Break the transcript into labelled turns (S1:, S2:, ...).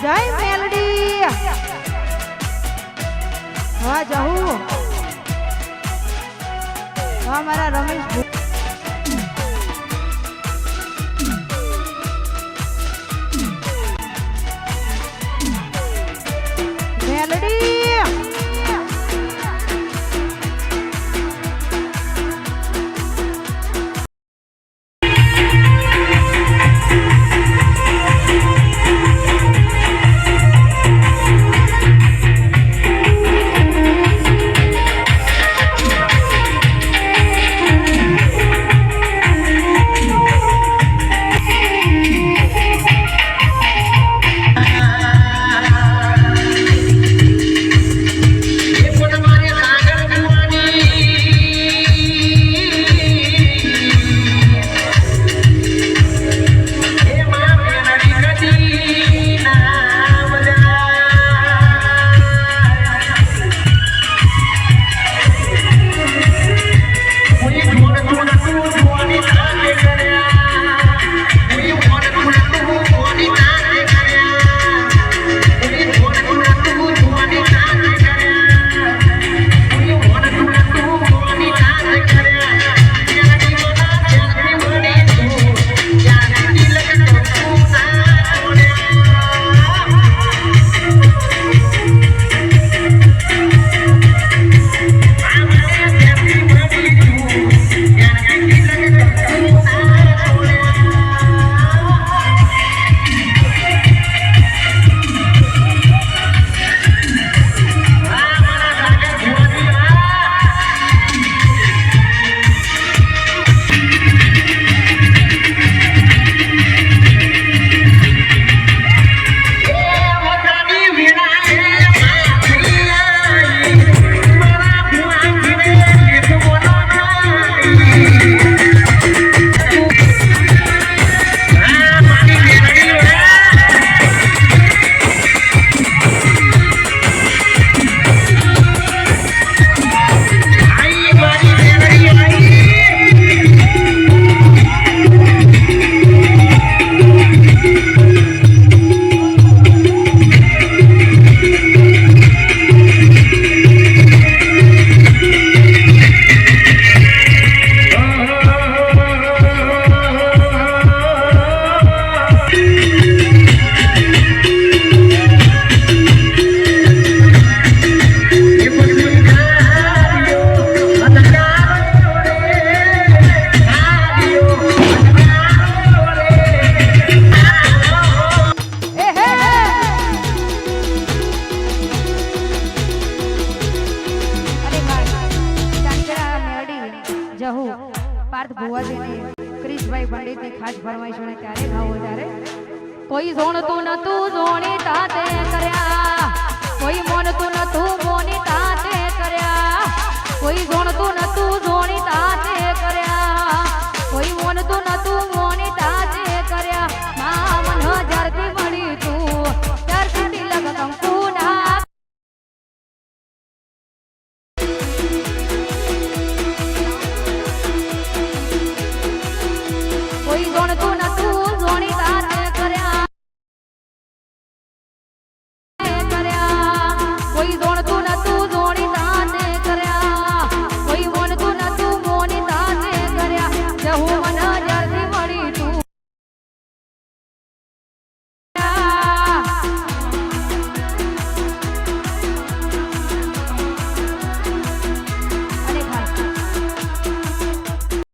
S1: જય મેલડી. હા જાઉં હા મારા રમેશ પાર્થ ભુવાજીને ક્રિશભાઈ પંડિતની ખાસ ફરમાઈશ અને ત્યારે થાવો ત્યારે કોઈ જોણતું નતું જોણી તાતે કર્યા. કોઈ મોનતું નતું મોની તાતે કર્યા. કોઈ